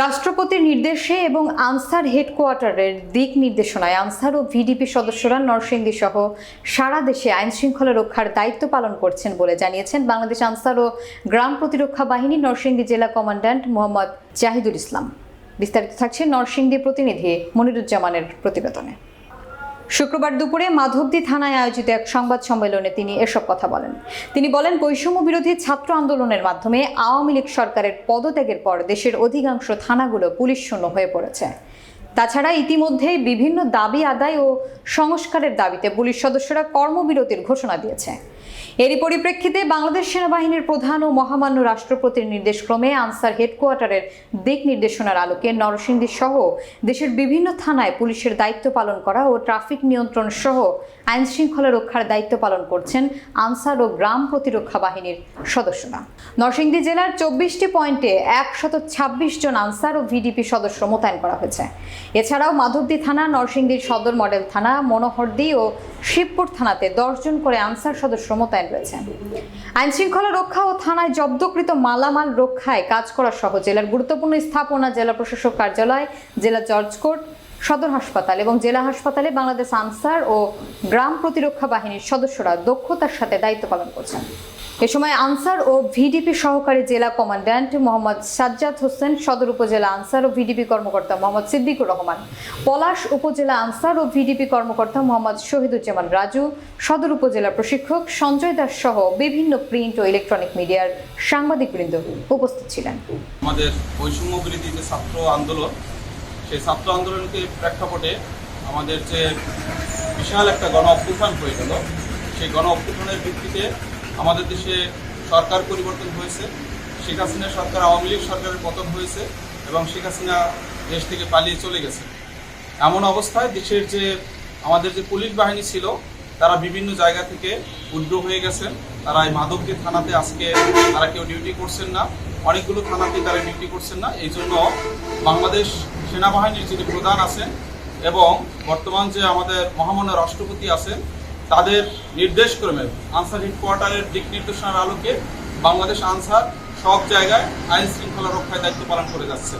রাষ্ট্রপতির নির্দেশে এবং আনসার হেডকোয়ার্টারের দিক নির্দেশনায় আনসার ও ভিডিপি সদস্যরা নরসিংদী সহ সারা দেশে আইন শৃঙ্খলা রক্ষার দায়িত্ব পালন করছেন বলে জানিয়েছেন বাংলাদেশ আনসার ও গ্রাম প্রতিরক্ষা বাহিনী নরসিংদী জেলা কমান্ড্যান্ট মোহাম্মদ জাহিদুল ইসলাম। বিস্তারিত থাকছে নরসিংদী প্রতিনিধি মনিরুজ্জামানের প্রতিবেদনে। শুক্রবার দুপুরে মাধবদী থানায় আয়োজিত এক সংবাদ সম্মেলনে তিনি এসব কথা বলেন। তিনি বলেন, বৈষম্য বিরোধী ছাত্র আন্দোলনের মাধ্যমে আওয়ামী লীগ সরকারের পদত্যাগের পর দেশের অধিকাংশ থানাগুলো পুলিশ শূন্য হয়ে পড়েছে। তাছাড়া ইতিমধ্যে বিভিন্ন দাবি আদায় ও সংস্কারের দাবিতে পুলিশ সদস্যরা কর্মবিরতির ঘোষণা দিয়েছে। এরই পরিপ্রেক্ষিতে বাংলাদেশ সেনাবাহিনীর প্রধান ও মহামান্য রাষ্ট্রপতির নির্দেশক্রমে আনসার হেডকোয়ার্টারের দিক নির্দেশনার আলোকে নরসিংদী সহ দেশের বিভিন্ন থানায় পুলিশের দায়িত্ব পালন করা ও ট্রাফিক নিয়ন্ত্রণ সহ আইন শৃঙ্খলা রক্ষার দায়িত্ব পালন করছেন আনসার ও গ্রাম প্রতিরক্ষা বাহিনীর সদস্যরা। নরসিংদী জেলার চব্বিশটি পয়েন্টে একশত ছাব্বিশ জন আনসার ও ভিডিপি সদস্য মোতায়েন করা হয়েছে। এছাড়াও মাধবদী থানা, নরসিংদীর সদর মডেল থানা, মনোহরদী ও শিবপুর থানাতে দশজন করে আনসার সদস্য মোতায়েন রয়েছে। আইন শৃঙ্খলা রক্ষা ও থানায় জব্দকৃত মালামাল রক্ষায় কাজ করা সহ জেলার গুরুত্বপূর্ণ স্থাপনা জেলা প্রশাসক কার্যালয়, জেলা জজ কোর্ট সদর হাসপাতাল এবং জেলা হাসপাতালে বাংলাদেশ আনসার ও গ্রাম প্রতিরক্ষা বাহিনীর সদস্যরা দক্ষতার সাথে দায়িত্ব পালন করছেন। এ সময় আনসার ও ভিডিপি সহকারী জেলা কমান্ড্যান্ট মোহাম্মদ সাজ্জাদ হোসেন, সদর উপজেলা আনসার ও ভিডিপি কর্মকর্তা মোহাম্মদ সিদ্দিকুর রহমান, পলাশ উপজেলা আনসার ও ভিডিপি কর্মকর্তা মোহাম্মদ শহীদুজ্জামান রাজু, সদর উপজেলা প্রশিক্ষক সঞ্জয় দাস সহ বিভিন্ন প্রিন্ট ও ইলেকট্রনিক মিডিয়ার সাংবাদিকবৃন্দ উপস্থিত ছিলেন। আমাদের বৈষম্য বিরোধী যে ছাত্র আন্দোলন সেই ছাত্র আন্দোলনকে প্রেক্ষাপটে আমাদের যে বিশাল একটা গণ অভ্যুত্থান হয়ে গেল, সেই গণ অভ্যুত্থানের ভিত্তিতে আমাদের দেশে সরকার পরিবর্তন হয়েছে। শেখ হাসিনা সরকার, আওয়ামী লীগ সরকারের পতন হয়েছে এবং শেখ হাসিনা দেশ থেকে পালিয়ে চলে গেছে। এমন অবস্থায় দেশের যে আমাদের যে পুলিশ বাহিনী ছিল, তারা বিভিন্ন জায়গা থেকে উদ্র হয়ে গেছেন। তারা এই মাধবদী থানাতে আজকে তারা কেউ ডিউটি করছেন না। অনেকগুলো থানাতে তারা ডিউটি করছেন না। এই জন্য বাংলাদেশ সেনাবাহিনীর যিনি প্রধান আছেন এবং বর্তমান যে আমাদের মহামান্য রাষ্ট্রপতি আছেন, তাদের নির্দেশক্রমে আনসার হেডকোয়ার্টারের দিক নির্দেশনার আলোকে বাংলাদেশ আনসার সব জায়গায় আইন শৃঙ্খলা রক্ষায় দায়িত্ব পালন করে যাচ্ছে।